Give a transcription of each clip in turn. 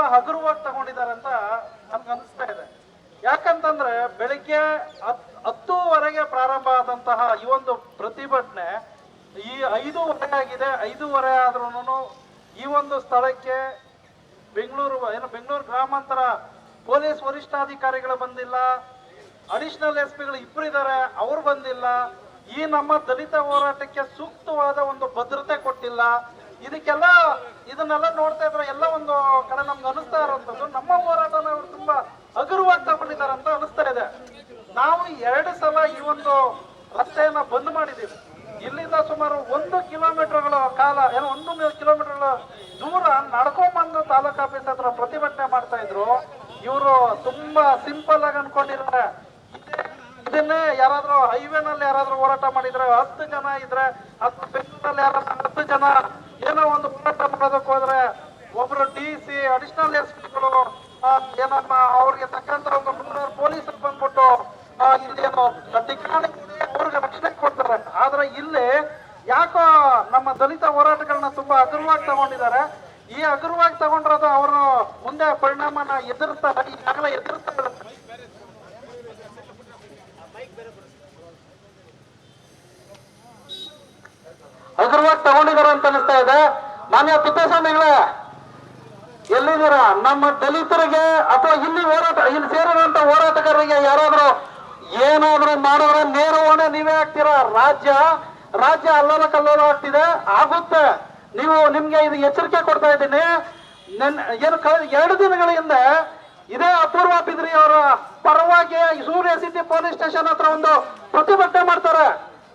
ತುಂಬಾ ಹಗುರವಾಗಿ ತಗೊಂಡಿದ್ದಾರೆ ಅಂತ ನಮ್ಗೆ ಅನಿಸ್ತಾ ಇದೆ. ಯಾಕಂತಂದ್ರೆ ಬೆಳಿಗ್ಗೆ ಹತ್, ಹತ್ತೂವರೆಗೆ ಪ್ರಾರಂಭ ಆದಂತಹ ಈ ಒಂದು ಪ್ರತಿಭಟನೆ ಈ ಐದೂವರೆ ಆಗಿದೆ. ಐದೂವರೆ ಆದ್ರೂ ಈ ಒಂದು ಸ್ಥಳಕ್ಕೆ ಬೆಂಗಳೂರು, ಏನು ಬೆಂಗಳೂರು ಗ್ರಾಮಾಂತರ ಪೊಲೀಸ್ ವರಿಷ್ಠಾಧಿಕಾರಿಗಳು ಬಂದಿಲ್ಲ. ಅಡಿಷನಲ್ ಎಸ್ ಪಿಗಳು ಇಬ್ರು ಇದ್ದಾರೆ ಅವ್ರು ಬಂದಿಲ್ಲ. ಈ ನಮ್ಮ ದಲಿತ ಹೋರಾಟಕ್ಕೆ ಸೂಕ್ತವಾದ ಒಂದು ಭದ್ರತೆ ಕೊಟ್ಟಿಲ್ಲ. ಇದಕ್ಕೆಲ್ಲ ಇದನ್ನೆಲ್ಲ ನೋಡ್ತಾ ಇದ್ರೆ ಎಲ್ಲ ಒಂದು ಕಡೆ ನಮ್ಗೆ ಅನಿಸ್ತಾ ಇರೋಂಥದ್ದು. ನಮ್ಮ ಹೋರಾಟನ ಅವರು ತುಂಬಾ ಹಗುರವಾಗಿ ತಗೊಂಡಿದ್ದಾರೆ ಅಂತ ಅನಿಸ್ತಾ ಇದೆ. ನಾವು ಎರಡು ಸಲ ಈ ಒಂದು ರಸ್ತೆಯನ್ನ ಬಂದ್ ಮಾಡಿದ್ದೀವಿ. ಇಲ್ಲಿಂದ ಸುಮಾರು ಒಂದು ಕಿಲೋಮೀಟರ್ಗಳ ಕಾಲ, ಏನೋ ಒಂದು ಕಿಲೋಮೀಟರ್ಗಳ ದೂರ ನಡ್ಕೊಂಬಂದು ತಾಲೂಕ್ ಆಫೀಸ್ ಹತ್ರ ಪ್ರತಿಭಟನೆ ಮಾಡ್ತಾ ಇದ್ರು. ಇವರು ತುಂಬಾ ಸಿಂಪಲ್ ಆಗಿ ಅನ್ಕೊಂಡಿದ್ದಾರೆ ಇದೇ- ಇದನ್ನೇ ಯಾರಾದ್ರೂ ಹೈವೇನಲ್ಲಿ ಯಾರಾದ್ರೂ ಹೋರಾಟ ಮಾಡಿದ್ರೆ ಹತ್ತು ಜನ ಇದ್ರೆ ಅಥವಾ ಬೆಂಗಳೂರಲ್ಲಿ ಯಾರಾದ್ರೂ ಹತ್ತು ಜನ ಏನೋ ಒಂದು ಹೋರಾಟ ಮಾಡೋದಕ್ಕೆ ಹೋದ್ರೆ ಒಬ್ರು ಡಿ ಸಿ ಅಡಿಷನಲ್ ಎಸ್ ಪಿಗಳು ಏನಮ್ಮ ಅವ್ರಿಗೆ ತಕ್ಕಂತ ಒಂದು ನೂರಾರು ಪೊಲೀಸರು ಬಂದ್ಬಿಟ್ಟು ಇಲ್ಲೇನೋ ಠಿಕಾಣಿ ಕೊಡಿ, ಅವ್ರಿಗೆ ರಕ್ಷಣೆ ಕೊಡ್ತಾರೆ. ಆದ್ರೆ ಇಲ್ಲಿ ಯಾಕೋ ನಮ್ಮ ದಲಿತ ಹೋರಾಟಗಳನ್ನ ತುಂಬಾ ಹಗುರವಾಗಿ ತಗೊಂಡಿದ್ದಾರೆ. ಈ ಹಗುರವಾಗಿ ತಗೊಂಡಿರೋದು ಅವರು ಮುಂದೆ ಪರಿಣಾಮನ ಎದುರಿಸ್ತಾರೆ ಈಗಾಗಲೇ ಎದುರಿಸ್ತಾರೆ. ಹಗುರವಾಗಿ ತಗೊಂಡಿದ್ದಾರೆ ಅಂತ ಮಾನ್ಯ ತಿಪ್ಪೇಸ್ವಾಮಿಗಳೇ ಎಲ್ಲಿದ್ದೀರಾ? ನಮ್ಮ ದಲಿತರಿಗೆ ಅಥವಾ ಇಲ್ಲಿ ಹೋರಾಟ, ಇಲ್ಲಿ ಸೇರಿರುವಂತ ಹೋರಾಟಗಾರರಿಗೆ ಯಾರಾದ್ರೂ ಏನಾದ್ರೂ ಮಾಡಿದ್ರೆ ನೇರ ಹೊಣೆ ನೀವೇ ಆಗ್ತೀರಾ ರಾಜ್ಯ ರಾಜ್ಯ ಅಲ್ಲೋಲ ಕಲ್ಲೋಲ ಆಗ್ತಿದೆ. ಆಗುತ್ತೆ. ನೀವು ನಿಮ್ಗೆ ಇದು ಎಚ್ಚರಿಕೆ ಕೊಡ್ತಾ ಇದ್ದೀನಿ. ಏನು ಎರಡು ದಿನಗಳ ಹಿಂದೆ ಇದೇ ಅಪೂರ್ವ ಬಿದ್ರಿ ಅವರ ಪರವಾಗಿ ಸೂರ್ಯ ಸಿಟಿ ಪೊಲೀಸ್ ಸ್ಟೇಷನ್ ಹತ್ರ ಒಂದು ಪ್ರತಿಭಟನೆ ಮಾಡ್ತಾರೆ.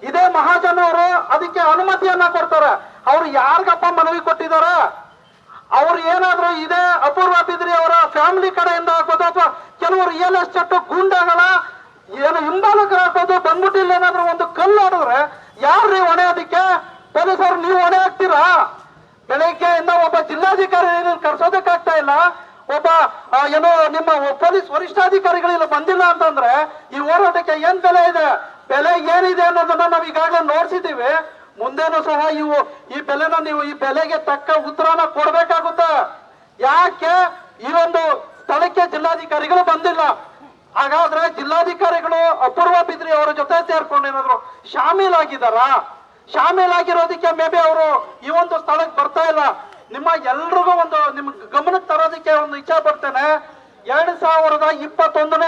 ಇದೇ ಮಹಾಜನ್ ಅವರು ಅದಕ್ಕೆ ಅನುಮತಿಯನ್ನ ಕೊಡ್ತಾರೆ. ಅವ್ರು ಯಾರಿಗಪ್ಪ ಮನವಿ ಕೊಟ್ಟಿದಾರ, ಅವ್ರು ಏನಾದ್ರು ಇದೇ ಅಪೂರ್ವ ಬಿದ್ರಿ ಅವರ ಫ್ಯಾಮಿಲಿ ಕಡೆಯಿಂದ ಆಗ್ಬೋದು ಅಥವಾ ಕೆಲವರು ರಿಯಲ್ ಎಸ್ಟೇಟ್ ಗುಂಡಗಳ ಏನು ಹಿಂಬಾಲಕರು ಹಾಕೋದು ಬಂದ್ಬಿಟ್ಟು ಇಲ್ಲಿ ಏನಾದ್ರು ಒಂದು ಕಲ್ಲು ಆಡಿದ್ರೆ ಯಾರ್ರಿ ಹೊಣೆ ಅದಕ್ಕೆ? ಪೊಲೀಸರು ನೀವು ಹೊಣೆ ಹಾಕ್ತೀರಾ? ಬೆಳಗ್ಗೆಯಿಂದ ಒಬ್ಬ ಜಿಲ್ಲಾಧಿಕಾರಿ ಕರ್ಸೋದಕ್ಕಾಗ್ತಾ ಇಲ್ಲ. ಒಬ್ಬ ಏನೋ ನಿಮ್ಮ ಪೊಲೀಸ್ ವರಿಷ್ಠಾಧಿಕಾರಿಗಳು ಇಲ್ಲಿ ಬಂದಿಲ್ಲ ಅಂತಂದ್ರೆ ಈ ಹೋರಾಟಕ್ಕೆ ಏನ್ ಬೆಲೆ ಇದೆ? ಬೆಲೆ ಏನಿದೆ ಅನ್ನೋದನ್ನ ನಾವು ಈಗಾಗಲೇ ನೋಡ್ಸಿದ್ದೀವಿ. ಮುಂದೇನು ಸಹ ಇವು, ಈ ಬೆಲೆನ ನೀವು ಈ ಬೆಲೆಗೆ ತಕ್ಕ ಉತ್ತರನ ಕೊಡ್ಬೇಕಾಗುತ್ತೆ. ಯಾಕೆ? ಈ ಒಂದು ಸ್ಥಳಕ್ಕೆ ಜಿಲ್ಲಾಧಿಕಾರಿಗಳು ಬಂದಿಲ್ಲ. ಹಾಗಾದ್ರೆ ಜಿಲ್ಲಾಧಿಕಾರಿಗಳು ಅಪೂರ್ವ ಬಿದ್ರಿ ಅವರ ಜೊತೆ ಸೇರ್ಕೊಂಡು ಏನಾದ್ರು ಶಾಮೀಲಾಗಿದಾರ ಶಾಮೀಲಾಗಿರೋದಕ್ಕೆ ಮೇ ಬಿ ಅವರು ಈ ಒಂದು ಸ್ಥಳಕ್ಕೆ ಬರ್ತಾ ಇಲ್ಲ. ನಿಮ್ಮ ಎಲ್ರಿಗೂ ಒಂದು, ನಿಮ್ ಗಮನಕ್ಕೆ ತರೋದಕ್ಕೆ ಒಂದು ಇಚ್ಛೆ ಪಡ್ತೇನೆ. ಎರಡ್ ಸಾವಿರದ ಇಪ್ಪತ್ತೊಂದನೇ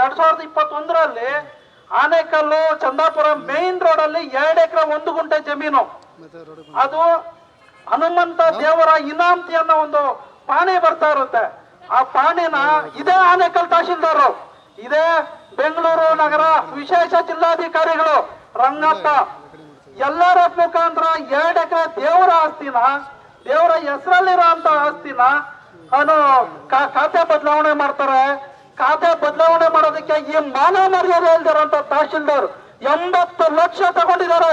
ಎರಡ್ ಸಾವಿರದ ಇಪ್ಪತ್ತೊಂದರಲ್ಲಿ ಆನೇಕಲ್ಲು ಚಂದಾಪುರ ಮೇನ್ ರೋಡ್ ಅಲ್ಲಿ ಎರಡು ಎಕರೆ ಒಂದು ಗುಂಟೆ ಜಮೀನು. ಅದು ಹನುಮಂತ ದೇವರ ಇನಾಮ್ತಿ ಅನ್ನೋ ಒಂದು ಪಾಣಿ ಬರ್ತಾ ಇರುತ್ತೆ. ಆ ಪಾಣಿನ ಇದೇ ಆನೇಕಲ್ ತಹಶೀಲ್ದಾರರು. ಇದೇ ಬೆಂಗಳೂರು ನಗರ ವಿಶೇಷ ಜಿಲ್ಲಾಧಿಕಾರಿಗಳು. ರಂಗಪ್ಪ. ಎಲ್ಲರ ಮುಖಾಂತರ ಎರಡು ಎಕರೆ ದೇವರ ಆಸ್ತಿನ, ದೇವರ ಹೆಸರಲ್ಲಿರೋ ಆಸ್ತಿನ, ಅನು ಖಾತೆ ಬದಲಾವಣೆ ಮಾಡ್ತಾರೆ. ಖಾತೆ ಬದಲಾವಣೆ ಮಾಡೋದಕ್ಕೆ ಈ ಮಾನವ ಮರ್ಯಾದೆ ಇಲ್ದಿರೋಂತ ತಹಶೀಲ್ದಾರ್ ಎಂಬತ್ತು ಲಕ್ಷ ತಗೊಂಡಿದ್ದಾರೆ.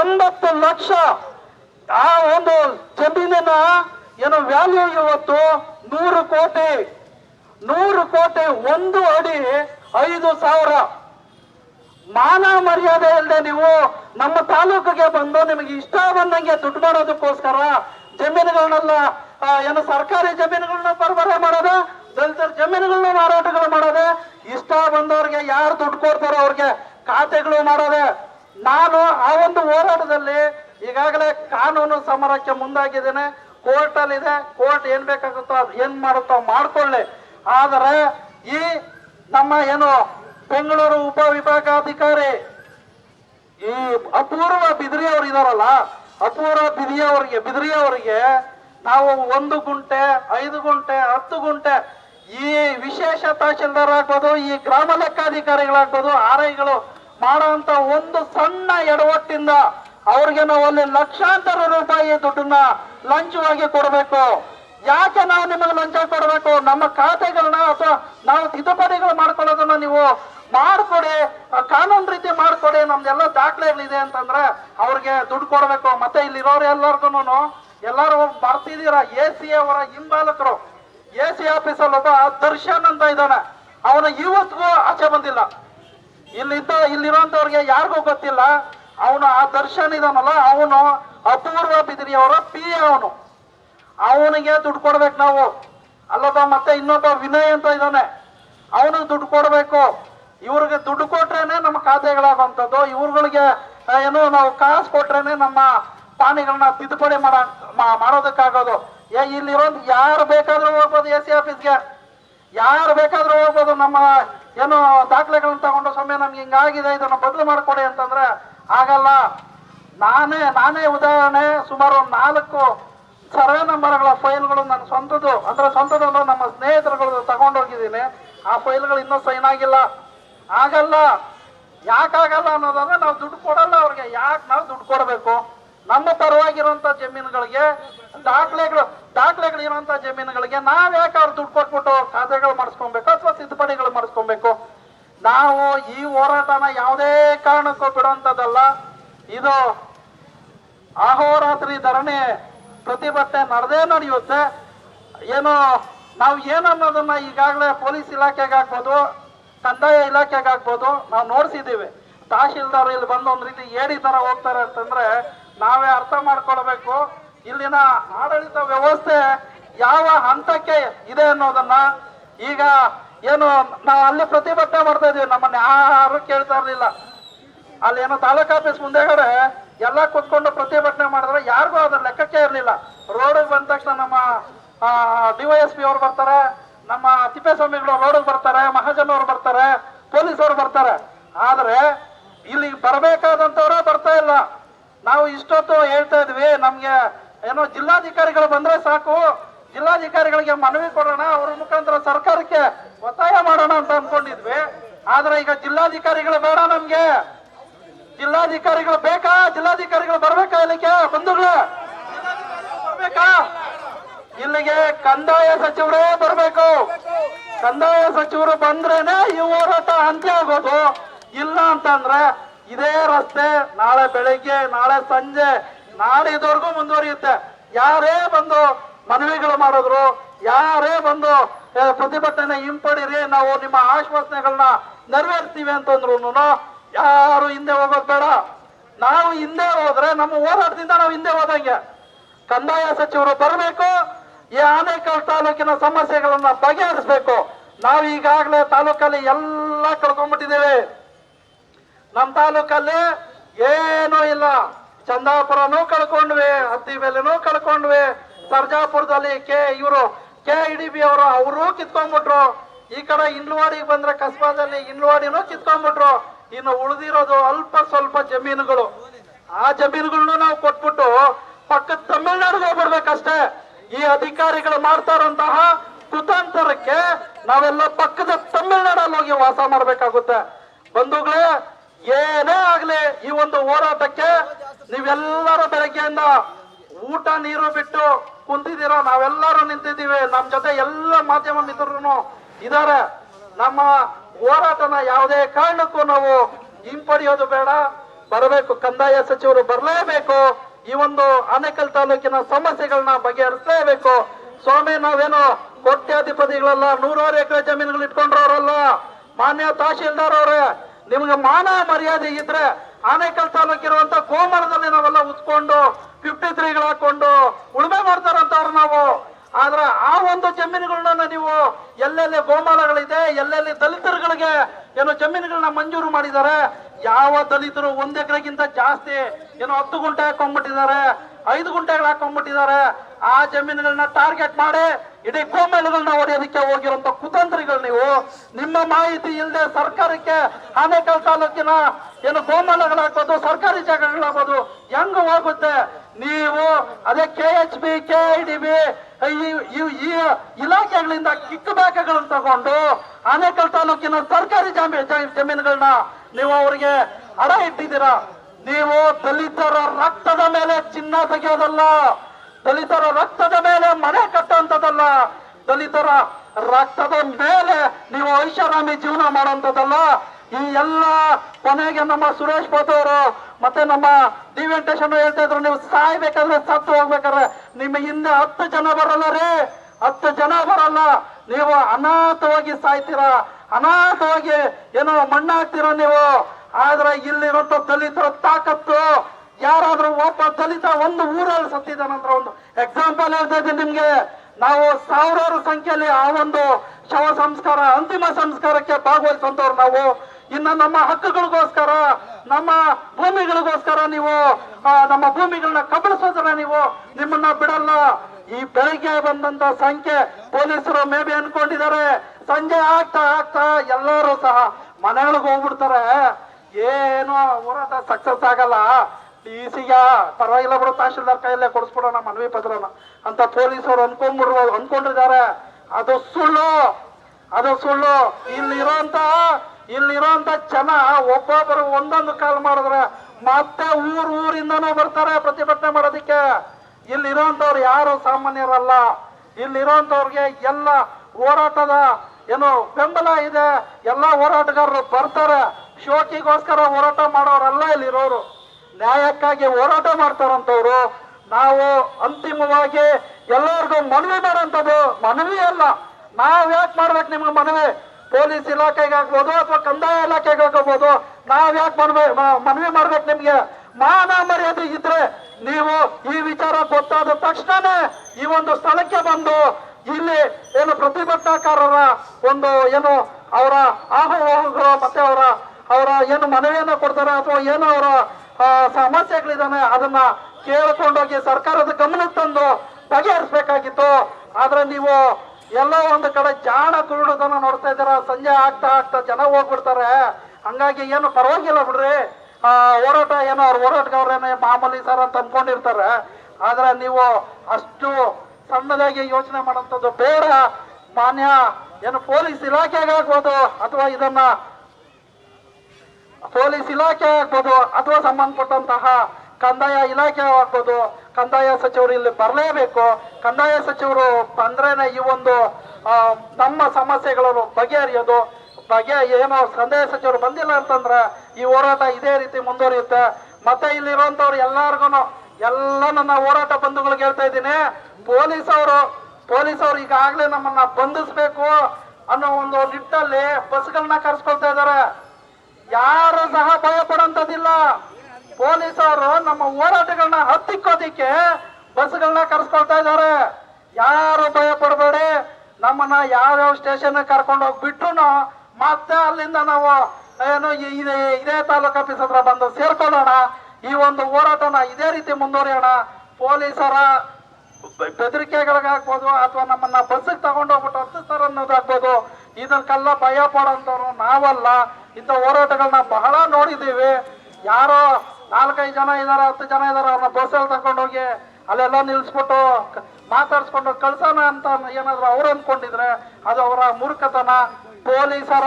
ಎಂಬತ್ತು ಲಕ್ಷ. ಆ ಒಂದು ಜಮೀನಿನ ಏನು ವ್ಯಾಲ್ಯೂ ಇವತ್ತು ನೂರು ಕೋಟಿ. ನೂರು ಕೋಟಿ ಒಂದು ಅಡಿ ಐದು ಸಾವಿರ. ಮಾನ ಮರ್ಯಾದೆ ಇಲ್ಲದೆ ನೀವು ನಮ್ಮ ತಾಲೂಕಿಗೆ ಬಂದು ನಿಮಗೆ ಇಷ್ಟ ಬಂದಂಗೆ ದುಡ್ಡು ಮಾಡೋದಕ್ಕೋಸ್ಕರ ಜಮೀನುಗಳನ್ನೆಲ್ಲ ಏನು ಸರ್ಕಾರಿ ಜಮೀನುಗಳನ್ನ ಬರಬರ ಮಾಡೋದು? ದಲಿತರ ಜಮೀನುಗಳನ್ನ ಮಾರಾಟಗಳು ಮಾಡೋದೆ. ಇಷ್ಟ ಬಂದವ್ರಿಗೆ ಯಾರು ದುಡ್ಡು ಕೊಡ್ತಾರೋ ಅವ್ರಿಗೆ ಖಾತೆಗಳು ಮಾಡೋದೆ. ನಾನು ಆ ಒಂದು ಹೋರಾಟದಲ್ಲಿ ಈಗಾಗಲೇ ಕಾನೂನು ಸಮರಕ್ಕೆ ಮುಂದಾಗಿದ್ದೇನೆ. ಕೋರ್ಟ್ ಅಲ್ಲಿ ಇದೆ ಕೋರ್ಟ್ ಏನ್ ಬೇಕಾಗುತ್ತೋ ಅದು ಏನ್ ಮಾಡುತ್ತೋ ಮಾಡ್ಕೊಳ್ಳಿ. ಆದರೆ ಈ ನಮ್ಮ ಏನು ಬೆಂಗಳೂರು ಉಪವಿಭಾಗಾಧಿಕಾರಿ ಈ ಅಪೂರ್ವ ಬಿದ್ರಿ ಅವ್ರು ಇದಾರಲ್ಲ, ಅಪೂರ್ವ ಬಿದಿಯವರಿಗೆ ಬಿದ್ರಿ ಅವರಿಗೆ ನಾವು ಒಂದು ಗುಂಟೆ, ಐದು ಗುಂಟೆ, ಹತ್ತು ಗುಂಟೆ ಈ ವಿಶೇಷ ತಹಶೀಲ್ದಾರ್ ಆಗ್ಬೋದು ಈ ಗ್ರಾಮ ಲೆಕ್ಕಾಧಿಕಾರಿಗಳಾಗ್ಬೋದು ಆರ್ ಐಗಳು ಮಾಡುವಂತ ಒಂದು ಸಣ್ಣ ಎಡವಟ್ಟಿಂದ ಅವ್ರಿಗೆ ನಾವು ಅಲ್ಲಿ ಲಕ್ಷಾಂತರ ರೂಪಾಯಿ ದುಡ್ಡನ್ನ ಲಂಚವಾಗಿ ಕೊಡಬೇಕು. ಯಾಕೆ ನಾವು ನಿಮಗೆ ಲಂಚ ಕೊಡಬೇಕು? ನಮ್ಮ ಖಾತೆಗಳನ್ನ ಅಥವಾ ನಾವು ತಿದ್ದುಪಡಿಗಳು ಮಾಡ್ಕೊಳ್ಳೋದನ್ನ ನೀವು ಮಾಡ್ಕೊಡಿ ಕಾನೂನು ರೀತಿ ಮಾಡಿಕೊಡಿ, ನಮ್ದೆಲ್ಲ ದಾಖಲೆಗಳಿದೆ ಅಂತಂದ್ರೆ ಅವ್ರಿಗೆ ದುಡ್ಡು ಕೊಡಬೇಕು. ಮತ್ತೆ ಇಲ್ಲಿರೋರು ಎಲ್ಲರಿಗೂ ಎಲ್ಲರೂ ಬರ್ತಿದ್ದೀರಾ? ಎ ಸಿ ಅವರ ಹಿಂಬಾಲಕರು. ಎ ಸಿ ಒಬ್ಬ ದರ್ಶನ್ ಅಂತ ಇದ್ದಾನೆ. ಅವನು ಇವತ್ತಿಗೂ ಆಚೆ ಬಂದಿಲ್ಲ. ಇಲ್ಲಿದ್ದ ಇಲ್ಲಿರೋಂಥವ್ರಿಗೆ ಯಾರಿಗೂ ಗೊತ್ತಿಲ್ಲ. ಅವನು ಆ ದರ್ಶನ್ ಇದಾನಲ್ಲ, ಅವನು ಅಪೂರ್ವ ಬಿದಿರಿ ಅವರ ಪಿ ಅವನು. ಅವನಿಗೆ ದುಡ್ಡು ಕೊಡ್ಬೇಕು ನಾವು. ಅಲ್ಲದ ಮತ್ತೆ ಇನ್ನೊಬ್ಬ ವಿನಯ್ ಅಂತ ಇದ್ದಾನೆ. ಅವನಿಗೆ ದುಡ್ಡು ಕೊಡಬೇಕು. ಇವ್ರಿಗೆ ದುಡ್ಡು ಕೊಟ್ರೇನೆ ನಮ್ಮ ಖಾತೆಗಳಾಗುವಂಥದ್ದು. ಇವ್ರುಗಳಿಗೆ ಏನೋ ನಾವು ಕಾಸು ಕೊಟ್ರೇನೆ ನಮ್ಮ ಪಾಣಿಗಳನ್ನ ತಿದ್ದುಪಡಿ ಮಾಡೋದಕ್ಕಾಗೋದು. ಏ ಇಲ್ಲಿರೋ ಯಾರು ಬೇಕಾದ್ರೂ ಹೋಗ್ಬೋದು ಎ ಸಿ ಆಫೀಸ್ಗೆ. ಯಾರು ಬೇಕಾದ್ರೂ ಹೋಗ್ಬೋದು. ನಮ್ಮ ಏನು ದಾಖಲೆಗಳನ್ನ ತಗೊಂಡು ಸೊಮ್ಮೆ ನಮ್ಗೆ ಹಿಂಗಾಗಿದೆ, ಇದನ್ನು ಬದಲು ಮಾಡಿಕೊಡಿ ಅಂತಂದ್ರೆ ಆಗಲ್ಲ. ನಾನೇ ನಾನೇ ಉದಾಹರಣೆ, ಸುಮಾರು ನಾಲ್ಕು ಸರ್ವೆ ನಂಬರ್ಗಳ ಫೈಲ್ಗಳು ನನ್ನ ಸ್ವಂತದ್ದು. ಅಂದ್ರೆ ಸ್ವಂತದಲ್ಲ ನಮ್ಮ ಸ್ನೇಹಿತರುಗಳು ತಗೊಂಡೋಗಿದ್ದೀನಿ. ಆ ಫೈಲ್ಗಳು ಇನ್ನೂ ಸೈನ್ ಆಗಿಲ್ಲ. ಆಗಲ್ಲ. ಯಾಕಾಗಲ್ಲ ಅನ್ನೋದಾದ್ರೆ ನಾವು ದುಡ್ಡು ಕೊಡಲ್ಲ ಅವ್ರಿಗೆ. ಯಾಕೆ ನಾವು ದುಡ್ಡು ಕೊಡಬೇಕು? ನಮ್ಮ ಪರವಾಗಿರುವಂತ ಜಮೀನುಗಳಿಗೆ ದಾಖಲೆಗಳು ದಾಖಲೆಗಳು ಇರುವಂತ ಜಮೀನುಗಳಿಗೆ ನಾವ್ ಯಾಕೆ ಅವ್ರು ದುಡ್ಡು ಕೊಟ್ಬಿಟ್ಟು ಖಾತೆಗಳು ಮಾಡಿಸ್ಕೊಬೇಕು ಅಥವಾ ತಿದ್ದುಪಡಿಗಳು ಮಾಡಿಸ್ಕೊಬೇಕು? ನಾವು ಈ ಹೋರಾಟನ ಯಾವುದೇ ಕಾರಣಕ್ಕೂ ಬಿಡುವಂತದ್ದಲ್ಲ ಇದು ಅಹೋರಾತ್ರಿ ಧರಣಿ ಪ್ರತಿಭಟನೆ ನಡೆದೇ ನಡೆಯುತ್ತೆ. ಏನು ನಾವು ಏನನ್ನೋದನ್ನ ಈಗಾಗಲೇ ಪೊಲೀಸ್ ಇಲಾಖೆಗೆ ಆಗ್ಬೋದು ಕಂದಾಯ ಇಲಾಖೆಗೆ ಆಗ್ಬೋದು ನಾವು ನೋಡ್ಸಿದ್ದೀವಿ. ತಹಶೀಲ್ದಾರ್ ಇಲ್ಲಿ ಬಂದು ಒಂದ್ ರೀತಿ ಏಡಿ ತರ ಹೋಗ್ತಾರೆ ಅಂತಂದ್ರೆ ನಾವೇ ಅರ್ಥ ಮಾಡ್ಕೊಳ್ಬೇಕು. ಇಲ್ಲಿನ ಆಡಳಿತ ವ್ಯವಸ್ಥೆ ಯಾವ ಹಂತಕ್ಕೆ ಇದೆ ಅನ್ನೋದನ್ನ ಈಗ ಏನು ನಾವು ಅಲ್ಲಿ ಪ್ರತಿಭಟನೆ ಮಾಡ್ತಾ ಇದೀವಿ. ನಮ್ಮನ್ನ ಯಾರು ಕೇಳ್ತಾ ಇರಲಿಲ್ಲ. ಅಲ್ಲಿ ಏನೋ ತಾಲೂಕ್ ಆಫೀಸ್ ಮುಂದೆಗಡೆ ಎಲ್ಲ ಕುತ್ಕೊಂಡು ಪ್ರತಿಭಟನೆ ಮಾಡಿದ್ರೆ ಯಾರಿಗೂ ಅದ್ರ ಲೆಕ್ಕಕ್ಕೆ ಇರಲಿಲ್ಲ. ರೋಡಿಗೆ ಬಂದ ತಕ್ಷಣ ನಮ್ಮ ಡಿವೈಎಸ್ಪಿ ಅವ್ರು ಬರ್ತಾರೆ. ನಮ್ಮ ತಿಪ್ಪೇಸ್ವಾಮಿಗಳು ರೋಡಿಗೆ ಬರ್ತಾರೆ, ಮಹಾಜನ್ ಅವ್ರು ಬರ್ತಾರೆ, ಪೊಲೀಸ್ ಅವ್ರು ಬರ್ತಾರೆ. ಆದ್ರೆ ಇಲ್ಲಿ ಬರಬೇಕಾದಂತವ್ರೆ ಬರ್ತಾ ಇಲ್ಲ. ನಾವು ಇಷ್ಟೊತ್ತು ಹೇಳ್ತಾ ಇದ್ವಿ, ನಮ್ಗೆ ಏನೋ ಜಿಲ್ಲಾಧಿಕಾರಿಗಳು ಬಂದ್ರೆ ಸಾಕು, ಜಿಲ್ಲಾಧಿಕಾರಿಗಳಿಗೆ ಮನವಿ ಕೊಡೋಣ, ಅವ್ರ ಮುಖಾಂತರ ಸರ್ಕಾರಕ್ಕೆ ಒತ್ತಾಯ ಮಾಡೋಣ ಅಂತ ಅನ್ಕೊಂಡಿದ್ವಿ. ಆದ್ರೆ ಈಗ ಜಿಲ್ಲಾಧಿಕಾರಿಗಳು ಬೇಡ ನಮ್ಗೆ. ಜಿಲ್ಲಾಧಿಕಾರಿಗಳು ಬೇಕಾ? ಜಿಲ್ಲಾಧಿಕಾರಿಗಳು ಬರ್ಬೇಕಾ ಇಲ್ಲಿಗೆ? ಬಂಧುಗಳು? ಬರ್ಬೇಕಾ? ಇಲ್ಲಿಗೆ ಕಂದಾಯ ಸಚಿವರೇ ಬರ್ಬೇಕು. ಕಂದಾಯ ಸಚಿವರು ಬಂದ್ರೇನೆ ಈ ಹೋರಾಟ ಅಂತ್ಯ ಆಗೋದು. ಇಲ್ಲ ಅಂತಂದ್ರೆ ಇದೇ ರಸ್ತೆ, ನಾಳೆ ಬೆಳಿಗ್ಗೆ, ನಾಳೆ ಸಂಜೆ ನಾಡಿದವರೆಗೂ ಮುಂದುವರಿಯುತ್ತೆ. ಯಾರೇ ಬಂದು ಮನವಿಗಳು ಮಾಡಿದ್ರು, ಯಾರೇ ಬಂದು ಪ್ರತಿಭಟನೆ ಹಿಂಪಡಿರಿ, ನಾವು ನಿಮ್ಮ ಆಶ್ವಾಸನೆಗಳನ್ನ ನೆರವೇರ್ತೀವಿ ಅಂತಂದ್ರು ಯಾರು ಹಿಂದೆ ಹೋಗೋದ್ ಬೇಡ. ನಾವು ಹಿಂದೆ ಹೋದ್ರೆ, ನಮ್ಮ ಹೋರಾಟದಿಂದ ನಾವು ಹಿಂದೆ ಹೋದಂಗೆ. ಕಂದಾಯ ಸಚಿವರು ಬರಬೇಕು, ಈ ಆನೇಕಲ್ ತಾಲೂಕಿನ ಸಮಸ್ಯೆಗಳನ್ನ ಬಗೆಹರಿಸಬೇಕು. ನಾವು ಈಗಾಗಲೇ ತಾಲೂಕಲ್ಲಿ ಎಲ್ಲ ಕಳ್ಕೊಂಡ್ಬಿಟ್ಟಿದ್ದೇವೆ. ನಮ್ಮ ತಾಲೂಕಲ್ಲಿ ಏನೂ ಇಲ್ಲ. ಚಂದಾಪುರನೂ ಕಳ್ಕೊಂಡ್ವಿ ಹತ್ತಿಬೆಲೆನೂ ಕಳ್ಕೊಂಡ್ವಿ. ಸರ್ಜಾಪುರದಲ್ಲಿ ಕೆ ಇವರು, ಕೆ ಇ ಡಿ ಬಿ ಅವರು, ಅವರೂ ಕಿತ್ಕೊಂಡ್ಬಿಟ್ರು. ಈ ಕಡೆ ಇಂಡ್ಲವಾಡಿಗೆ ಬಂದ್ರೆ ಕಸ್ಬಾದಲ್ಲಿ ಇಂಡ್ಲವಾಡಿನೂ ಕಿತ್ಕೊಂಡ್ಬಿಟ್ರು. ಇನ್ನು ಉಳಿದಿರೋದು ಅಲ್ಪ ಸ್ವಲ್ಪ ಜಮೀನುಗಳು. ಆ ಜಮೀನುಗಳನ್ನ ನಾವು ಕೊಟ್ಬಿಟ್ಟು ಪಕ್ಕದ ತಮಿಳ್ನಾಡಿಗೆ ಹೋಗ್ಬಿಡ್ಬೇಕಷ್ಟೇ. ಈ ಅಧಿಕಾರಿಗಳು ಮಾಡ್ತಾ ಕುತಾಂತರಕ್ಕೆ ನಾವೆಲ್ಲ ಪಕ್ಕದ ತಮಿಳ್ನಾಡಲ್ಲಿ ಹೋಗಿ ವಾಸ ಮಾಡ್ಬೇಕಾಗುತ್ತೆ. ಬಂಧುಗಳೇ ಏನೇ ಆಗ್ಲಿ ಈ ಒಂದು ಹೋರಾಟಕ್ಕೆ ನೀವೆಲ್ಲರೂ ಬೆಳಗ್ಗೆಯಿಂದ ಊಟ, ನೀರು ಬಿಟ್ಟು ಕುಂತಿದ್ದೀರಾ? ನಾವೆಲ್ಲರೂ ನಿಂತಿದ್ದೀವಿ. ನಮ್ಮ ಜೊತೆ ಎಲ್ಲ ಮಾಧ್ಯಮ ಮಿತ್ರರು ಇದಾರೆ ನಮ್ಮ ಹೋರಾಟನ ಯಾವುದೇ ಕಾರಣಕ್ಕೂ ನಾವು ಹಿಂಪಡೆಯೋದು ಬೇಡ. ಬರಬೇಕು. ಕಂದಾಯ ಸಚಿವರು ಬರಲೇಬೇಕು. ಈ ಒಂದು ಆನೇಕಲ್ ತಾಲೂಕಿನ ಸಮಸ್ಯೆಗಳನ್ನ ಬಗೆಹರಿಸಲೇಬೇಕು. ಸ್ವಾಮಿ, ನಾವೇನು ಕೋಟ್ಯಾಧಿಪತಿಗಳಲ್ಲ? ನೂರಾರು ಎಕರೆ ಜಮೀನುಗಳು ಇಟ್ಕೊಂಡ್ರವ್ರಲ್ಲ? ಮಾನ್ಯ ತಹಶೀಲ್ದಾರ್ ಅವ್ರೆ ನಿಮ್ಗೆ ಮಾನ ಮರ್ಯಾದೆ ಇದ್ರೆ ಆನೇಕಲ್ ತಾಲೂಕಿರುವಂತ ಕೋಮರದಲ್ಲಿ ನಾವೆಲ್ಲ ಉತ್ಕೊಂಡು ಫಿಫ್ಟಿ ತ್ರೀಗಳು ಹಾಕೊಂಡು ಉಳುಮೆ ಮಾಡ್ತಾರಂತವ್ರು ನಾವು. ಆದ್ರೆ ಆ ಒಂದು ಜಮೀನುಗಳನ್ನ ನೀವು ಎಲ್ಲೆಲ್ಲಿ ಗೋಮಾಲಗಳಿದೆ ಎಲ್ಲೆಲ್ಲಿ ದಲಿತರುಗಳಿಗೆ ಏನು ಜಮೀನುಗಳನ್ನ ಮಂಜೂರು ಮಾಡಿದ್ದಾರೆ, ಯಾವ ದಲಿತರು ಒಂದ್ ಎಕರೆಗಿಂತ ಜಾಸ್ತಿ ಏನು ಹತ್ತು ಗುಂಟೆ ಹಾಕೊಂಡ್ಬಿಟ್ಟಿದ್ದಾರೆ, ಐದು ಗುಂಟೆಗಳು ಹಾಕೊಂಡ್ಬಿಟ್ಟಿದ್ದಾರೆ, ಆ ಜಮೀನುಗಳನ್ನ ಟಾರ್ಗೆಟ್ ಮಾಡಿ ಇಡೀ ಕೋಮಲಗಳನ್ನ ಹೊಡೆಯೋದಕ್ಕೆ ಹೋಗಿರುವಂತ ಕುತಂತ್ರಿಗಳು ನೀವು, ನಿಮ್ಮ ಮಾಹಿತಿ ಇಲ್ಲದೆ ಸರ್ಕಾರಕ್ಕೆ, ಆನೇಕಲ್ ತಾಲೂಕಿನ ಏನು ಗೋಮಾಳಗಳಾಗ್ಬೋದು ಸರ್ಕಾರಿ ಜಾಗಗಳಾಗ್ಬೋದು, ಹೆಂಗ್ ಹೋಗುತ್ತೆ. ನೀವು ಅದೇ K H B K I D B ಈ ಇಲಾಖೆಗಳಿಂದ ಕಿಕ್ ಬ್ಯಾಕ್ಗಳನ್ನು ತಗೊಂಡು ಆನೇಕಲ್ ತಾಲೂಕಿನ ಸರ್ಕಾರಿ ಜಮೀನುಗಳನ್ನ ನೀವು ಅವರಿಗೆ ಅಡ ಇಟ್ಟಿದ್ದೀರಾ. ನೀವು ದಲಿತರ ರಕ್ತದ ಮೇಲೆ ಚಿನ್ನ ತೆಗೆಯೋದಲ್ಲ. ದಲಿತರ ರಕ್ತದ ಮೇಲೆ ಮನೆ ಕಟ್ಟುವಂಥದ್ದಲ್ಲ. ದಲಿತರ ರಕ್ತದ ಮೇಲೆ ನೀವು ಐಷಾರಾಮಿ ಜೀವನ ಮಾಡುವಂಥದ್ದಲ್ಲ. ಈ ಎಲ್ಲ ಕೊನೆಗೆ ನಮ್ಮ ಸುರೇಶ್ ಭಟ್ ಅವರು ಮತ್ತೆ ನಮ್ಮ ಡಿ ವೆಂಕಟೇಶನ್ ಹೇಳ್ತಾ ಇದ್ರು, ನೀವು ಸಾಯ್ಬೇಕಾದ್ರೆ ಸತ್ತು ಹೋಗ್ಬೇಕಾದ್ರೆ ನಿಮ್ಮ ಹಿಂದೆ ಹತ್ತು ಜನ ಬರಲ್ಲ ರೀ. ಹತ್ತು ಜನ ಬರಲ್ಲ. ನೀವು ಅನಾಥವಾಗಿ ಸಾಯ್ತೀರಾ? ಅನಾಥವಾಗಿ ಏನೋ ಮಣ್ಣಾಗ್ತೀರ ನೀವು? ಆದ್ರೆ ಇಲ್ಲಿರುವಂತ ದಲಿತರ ತಾಕತ್ತು ಯಾರಾದ್ರೂ ಒಬ್ಬ ದಲಿತ ಒಂದು ಊರಲ್ಲಿ ಸತ್ತಿದ್ದಾನಂದ್ರೆ ಒಂದು ಎಕ್ಸಾಂಪಲ್ ಹೇಳ್ತಾ ಇದ್ದೀನಿ ನಿಮ್ಗೆ. ನಾವು ಸಾವಿರಾರು ಸಂಖ್ಯೆಯಲ್ಲಿ ಆ ಒಂದು ಶವ ಸಂಸ್ಕಾರ, ಅಂತಿಮ ಸಂಸ್ಕಾರಕ್ಕೆ ಭಾಗವಹಿಸುವಂತವ್ರು ನಾವು. ಇನ್ನು ನಮ್ಮ ಹಕ್ಕುಗಳಿಗೋಸ್ಕರ, ನಮ್ಮ ಭೂಮಿಗಳಿಗೋಸ್ಕರ ನೀವು ನಮ್ಮ ಭೂಮಿಗಳನ್ನ ಕಬಳಿಸೋದ್ರ ನೀವು ನಿಮ್ಮನ್ನ ಬಿಡಲ್ಲ. ಈ ಬೆಳಿಗ್ಗೆ ಬಂದಂತ ಸಂಖ್ಯೆ ಪೊಲೀಸರು ಮೇಬಿ ಅನ್ಕೊಂಡಿದ್ದಾರೆ ಸಂಜೆ ಆಗ್ತಾ ಆಗ್ತಾ ಎಲ್ಲರೂ ಸಹ ಮನೆಗಳಿಗೆ ಹೋಗ್ಬಿಡ್ತಾರೆ. ಏನೋ ಹೋರಾಟ ಸಕ್ಸಸ್ ಆಗಲ್ಲ. ಡಿ ಪರವಾಗಿಲ್ಲ ಬಿಡು, ತಹಶೀಲ್ದಾರ್ ಕೈಯಲ್ಲೇ ಕೊಡಿಸ್ಬಿಡೋಣ, ಮನವಿ ಪತ್ರನ. ಅಂತ ಪೊಲೀಸರು ಅನ್ಕೊಂಡ್ಬಿಡ್ರು ಅನ್ಕೊಂಡಿದ್ದಾರೆ. ಅದು ಸುಳ್ಳು ಅದು ಸುಳ್ಳು. ಇಲ್ಲಿರೋಂತ ಇಲ್ಲಿರೋಂತ ಜನ ಒಬ್ಬೊಬ್ಬರು ಒಂದೊಂದು ಕಾಲ್ ಮಾಡಿದ್ರೆ ಮತ್ತೆ ಊರ್ ಊರಿಂದನೂ ಬರ್ತಾರೆ ಪ್ರತಿಭಟನೆ ಮಾಡೋದಿಕ್ಕೆ. ಇಲ್ಲಿರೋಂಥವ್ರು ಯಾರು ಸಾಮಾನ್ಯರಲ್ಲ. ಇಲ್ಲಿರೋಂಥವ್ರಿಗೆ ಎಲ್ಲ ಹೋರಾಟದ ಏನು ಬೆಂಬಲ ಇದೆ. ಎಲ್ಲ ಹೋರಾಟಗಾರರು ಬರ್ತಾರೆ. ಶೋಕಿಗೋಸ್ಕರ ಹೋರಾಟ ಮಾಡೋರಲ್ಲ ಇಲ್ಲಿರೋರು. ನ್ಯಾಯಕ್ಕಾಗಿ ಹೋರಾಟ ಮಾಡ್ತಾರಂತವ್ರು. ನಾವು ಅಂತಿಮವಾಗಿ ಎಲ್ಲರಿಗೂ ಮನವಿ ಮಾಡೋಂಥದ್ದು ಮನವಿ ಅಲ್ಲ. ನಾವ್ ಯಾಕೆ ಮಾಡ್ಬೇಕು ನಿಮ್ಗೆ ಮನವಿ? ಪೊಲೀಸ್ ಇಲಾಖೆಗೆ ಆಗ್ಬೋದು ಅಥವಾ ಕಂದಾಯ ಇಲಾಖೆಗೆ ಆಗಬಹುದು ನಾವ್ ಯಾಕೆ ಮನವಿ ಮನವಿ ಮಾಡ್ಬೇಕು ನಿಮ್ಗೆ? ಮಾನ ಮರ್ಯಾದೆ ಇದ್ರೆ ನೀವು ಈ ವಿಚಾರ ಗೊತ್ತಾದ ತಕ್ಷಣನೇ ಈ ಒಂದು ಸ್ಥಳಕ್ಕೆ ಬಂದು ಇಲ್ಲಿ ಏನು ಪ್ರತಿಭಟನಾಕಾರರ ಒಂದು ಏನು ಅವರ ಆಹುವಾಹುಗಳು ಮತ್ತೆ ಅವರ ಅವರ ಏನು ಮನವಿಯನ್ನು ಕೊಡ್ತಾರೆ ಅಥವಾ ಏನು ಅವರ ಆ, ಸಮಸ್ಯೆಗಳಿದಾನೆ ಅದನ್ನ ಕೇಳ್ಕೊಂಡೋಗಿ ಸರ್ಕಾರದ ಗಮನಕ್ಕೆ ತಂದು ಬಗೆಹರಿಸ್ಬೇಕಾಗಿತ್ತು. ಆದ್ರೆ ನೀವು ಎಲ್ಲೋ ಒಂದು ಕಡೆ ಜಾಣ ಕುರುಡುದನ್ನ ನೋಡ್ತಾ ಇದ್ದೀರ ಸಂಜೆ ಆಗ್ತಾ ಆಗ್ತಾ ಜನ ಹೋಗ್ಬಿಡ್ತಾರೆ. ಹಂಗಾಗಿ ಏನು ಪರವಾಗಿಲ್ಲ ಬಿಡ್ರಿ. ಆ, ಹೋರಾಟ ಏನೋ ಅವ್ರ ಹೋರಾಟಗಾರರೇನೆ ಮಾಮೂಲಿ ಸರ್ ಅಂತ ಅನ್ಕೊಂಡಿರ್ತಾರೆ. ಆದ್ರೆ ನೀವು ಅಷ್ಟು ಸಣ್ಣದಾಗಿ ಯೋಚನೆ ಮಾಡೋಂಥದ್ದು ಬೇಡ. ಮಾನ್ಯ ಏನು ಪೊಲೀಸ್ ಇಲಾಖೆಗಾಗ್ಬೋದು ಅಥವಾ ಇದನ್ನ ಪೊಲೀಸ್ ಇಲಾಖೆ ಆಗ್ಬೋದು ಅಥವಾ ಸಂಬಂಧಪಟ್ಟಂತಹ ಕಂದಾಯ ಇಲಾಖೆ ಆಗ್ಬೋದು. ಕಂದಾಯ ಸಚಿವರು ಇಲ್ಲಿ ಬರಲೇಬೇಕು. ಕಂದಾಯ ಸಚಿವರು ಬಂದ್ರೇನೆ ಈ ಒಂದು ನಮ್ಮ ಸಮಸ್ಯೆಗಳನ್ನು ಬಗೆಹರಿಯೋದು. ಬಗೆ, ಏನೋ ಕಂದಾಯ ಸಚಿವರು ಬಂದಿಲ್ಲ ಅಂತಂದ್ರೆ ಈ ಹೋರಾಟ ಇದೇ ರೀತಿ ಮುಂದುವರಿಯುತ್ತೆ. ಮತ್ತೆ ಇಲ್ಲಿರುವಂತವ್ರು ಎಲ್ಲಾರ್ಗು ಎಲ್ಲ ನನ್ನ ಹೋರಾಟ ಬಂಧುಗಳಿಗೆ ಹೇಳ್ತಾ ಇದ್ದೀನಿ. ಪೊಲೀಸ್ ಅವರು ಪೊಲೀಸ್ ಅವರು ಈಗಾಗಲೇ ನಮ್ಮನ್ನ ಬಂಧಿಸ್ಬೇಕು ಅನ್ನೋ ಒಂದು ನಿಟ್ಟಲ್ಲಿ ಬಸ್ಗಳನ್ನ ಕರೆಸ್ಕೊಳ್ತಾ ಇದ್ದಾರೆ. ಯಾರು ಸಹ ಭಯ ಪಡೋಂಥದ್ದಿಲ್ಲ ಪೊಲೀಸರು ನಮ್ಮ ಹೋರಾಟಗಳನ್ನ ಹತ್ತಿಕ್ಕೋದಿಕ್ಕೆ ಬಸ್ಗಳನ್ನ ಕರೆಸ್ಕೊಳ್ತಾ ಇದ್ದಾರೆ. ಯಾರು ಭಯ ಪಡಬೇಡಿ ನಮ್ಮನ್ನ ಯಾವ್ಯಾವ ಸ್ಟೇಷನ್ ಕರ್ಕೊಂಡು ಹೋಗಿ ಬಿಟ್ರು ಮತ್ತೆ ಅಲ್ಲಿಂದ ನಾವು ಏನು ಇದೇ ಇದೇ ತಾಲೂಕು ಆಫೀಸ್ ಹತ್ರ ಬಂದು ಸೇರ್ಕೊಳ್ಳೋಣ. ಈ ಒಂದು ಹೋರಾಟನ ಇದೇ ರೀತಿ ಮುಂದುವರಿಯೋಣ. ಪೊಲೀಸರ ಬೆದರಿಕೆಗಳಿಗಾಗ್ಬೋದು ಅಥವಾ ನಮ್ಮನ್ನ ಬಸ್ಸಿಗೆ ತಗೊಂಡೋಗ್ಬಿಟ್ಟು ಹತ್ತಿಸ್ತಾರ ಅನ್ನೋದಾಗ್ಬೋದು ಇದಕ್ಕೆಲ್ಲ ಭಯ ಪಡೋಂಥವ್ರು ನಾವಲ್ಲ. ಇಂಥ ಹೋರಾಟಗಳನ್ನ ಬಹಳ ನೋಡಿದ್ದೀವಿ. ಯಾರೋ ನಾಲ್ಕೈದು ಜನ ಇದಾರೆ, ಹತ್ತು ಜನ ಇದಾರೆ, ಅವ್ರನ್ನ ಬಸ್ಸಲ್ಲಿ ತಗೊಂಡೋಗಿ ಅಲ್ಲೆಲ್ಲ ನಿಲ್ಲಿಸ್ಬಿಟ್ಟು ಮಾತಾಡಿಸ್ಕೊಂಡು ಕಳ್ಸೋಣ ಅಂತ ಏನಾದ್ರು ಅವ್ರು ಅಂದ್ಕೊಂಡಿದ್ರೆ ಅದು ಅವರ ಮೂರ್ಖತನ. ಪೊಲೀಸರ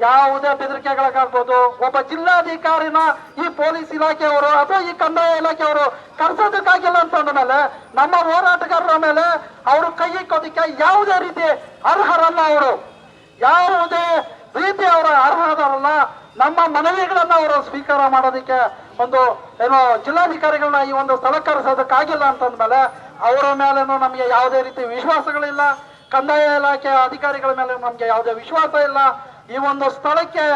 ಯಾವುದೇ ಬೆದರಿಕೆಗಳಿಗಾಗ್ಬೋದು ಒಬ್ಬ ಜಿಲ್ಲಾಧಿಕಾರಿನ ಈ ಪೊಲೀಸ್ ಇಲಾಖೆಯವರು ಅಥವಾ ಈ ಕಂದಾಯ ಇಲಾಖೆಯವರು ಕರ್ಸೋದಕ್ಕಾಗಿಲ್ಲ ಅಂತಂದ್ಮೇಲೆ ನಮ್ಮ ಹೋರಾಟಗಾರರ ಮೇಲೆ ಅವರು ಕೈ ಇಕ್ಕೋದಕ್ಕೆ ಯಾವುದೇ ರೀತಿ ಅರ್ಹರಲ್ಲ ಅವರು. ಯಾವುದೇ ರೀತಿ ಅವರ ಅರ್ಹರಲ್ಲ ನಮ್ಮ ಮನವಿಗಳನ್ನ ಅವರು ಸ್ವೀಕಾರ ಮಾಡೋದಕ್ಕೆ ಒಂದು ಏನೋ ಜಿಲ್ಲಾಧಿಕಾರಿಗಳನ್ನ ಈ ಒಂದು ಸ್ಥಳ ಕರೆಸೋದಕ್ಕಾಗಿಲ್ಲ ಅಂತಂದ್ಮೇಲೆ ಅವರ ಮೇಲೇನು ನಮಗೆ ಯಾವುದೇ ರೀತಿ ವಿಶ್ವಾಸಗಳಿಲ್ಲ. ಕಂದಾಯ ಇಲಾಖೆಯ ಅಧಿಕಾರಿಗಳ ಮೇಲೆ ನಮಗೆ ಯಾವುದೇ ವಿಶ್ವಾಸ ಇಲ್ಲ. ಈ ಒಂದು ಸ್ಥಳಕ್ಕೆ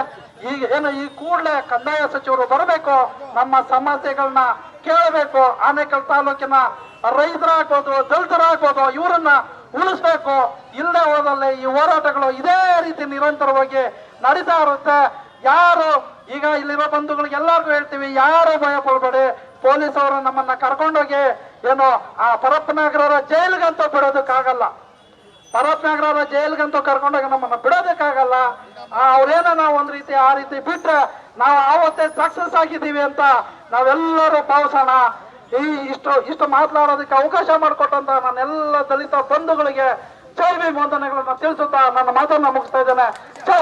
ಈಗ ಏನು ಈ ಕೂಡಲೇ ಕಂದಾಯ ಸಚಿವರು ಬರಬೇಕು, ನಮ್ಮ ಸಮಸ್ಯೆಗಳನ್ನ ಕೇಳಬೇಕು. ಆನೇಕಲ್ ತಾಲೂಕಿನ ರೈತರಾಗ್ಬೋದು, ದಲಿತರಾಗ್ಬೋದು, ಇವರನ್ನ ಉಳಿಸ್ಬೇಕು. ಇಲ್ಲದೆ ಹೋದಲ್ಲಿ ಈ ಹೋರಾಟಗಳು ಇದೇ ರೀತಿ ನಿರಂತರವಾಗಿ ನಡೀತಾ ಇರುತ್ತೆ. ಯಾರು, ಈಗ ಇಲ್ಲಿರೋ ಬಂಧುಗಳಿಗೆ ಎಲ್ಲರಿಗೂ ಹೇಳ್ತೀವಿ, ಯಾರು ಭಯ ಪಡಬೇಡಿ. ಪೊಲೀಸ್ ಅವರು ನಮ್ಮನ್ನ ಕರ್ಕೊಂಡೋಗಿ ಏನು, ಆ ಪರಪ್ಪನಗರ ಜೈಲಿಗಂತೂ ಬಿಡೋದಕ್ಕಾಗಲ್ಲ. ಪರಪ್ಪನಗರರ ಜೈಲ್ಗಂತೂ ಕರ್ಕೊಂಡೋಗಿ ನಮ್ಮನ್ನ ಬಿಡೋದಕ್ಕಾಗಲ್ಲ. ಅವ್ರೇನೋ ನಾವು ಒಂದ್ ರೀತಿ, ಆ ರೀತಿ ಬಿಟ್ರೆ ನಾವು ಆವತ್ತೇ ಸಕ್ಸಸ್ ಆಗಿದ್ದೀವಿ ಅಂತ ನಾವೆಲ್ಲರೂ ಭಾವಿಸೋಣ. ಈ ಇಷ್ಟು ಇಷ್ಟು ಮಾತನಾಡೋದಕ್ಕೆ ಅವಕಾಶ ಮಾಡಿಕೊಟ್ಟಂತ ನನ್ನೆಲ್ಲ ದಲಿತ ಬಂಧುಗಳಿಗೆ ಜೈ ಭೀಮ್ ತಿಳಿಸುತ್ತಾ ನನ್ನ ಮಾತನ್ನ ಮುಗಿಸ್ತಾ ಇದ್ದೇನೆ. ಜೈ